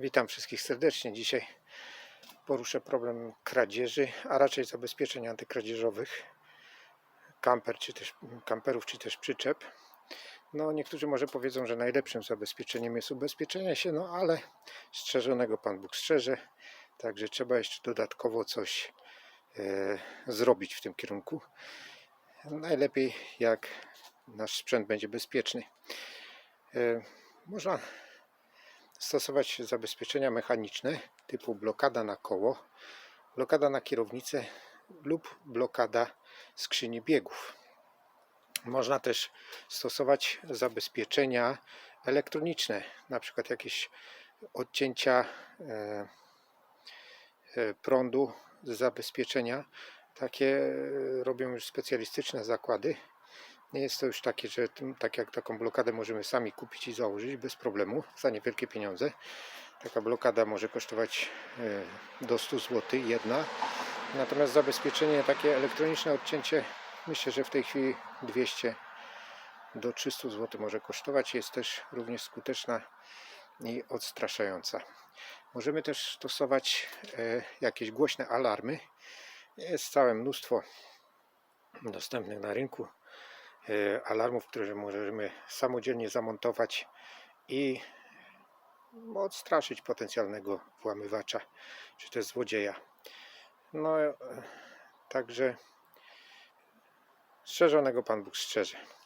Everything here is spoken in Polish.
Witam wszystkich serdecznie. Dzisiaj poruszę problem kradzieży, a raczej zabezpieczeń antykradzieżowych kamper, czy też kamperów, czy też przyczep. No, niektórzy może powiedzą, że najlepszym zabezpieczeniem jest ubezpieczenie się, no ale strzeżonego Pan Bóg strzeże, także trzeba jeszcze dodatkowo coś e, zrobić w tym kierunku. Najlepiej jak nasz sprzęt będzie bezpieczny. E, można stosować zabezpieczenia mechaniczne typu blokada na koło, blokada na kierownicę lub blokada skrzyni biegów. Można też stosować zabezpieczenia elektroniczne, na przykład jakieś odcięcia e, e, prądu z zabezpieczenia. Takie e, robią już specjalistyczne zakłady. Nie jest to już takie, że tak jak taką blokadę możemy sami kupić i założyć bez problemu za niewielkie pieniądze. Taka blokada może kosztować e, do 100 zł jedna. Natomiast zabezpieczenie takie elektroniczne odcięcie myślę, że w tej chwili 200 do 300 zł może kosztować. Jest też również skuteczna i odstraszająca. Możemy też stosować e, jakieś głośne alarmy. Jest całe mnóstwo dostępnych na rynku alarmów, które możemy samodzielnie zamontować i odstraszyć potencjalnego włamywacza czy też złodzieja. No, e, także strzeżonego Pan Bóg strzeże.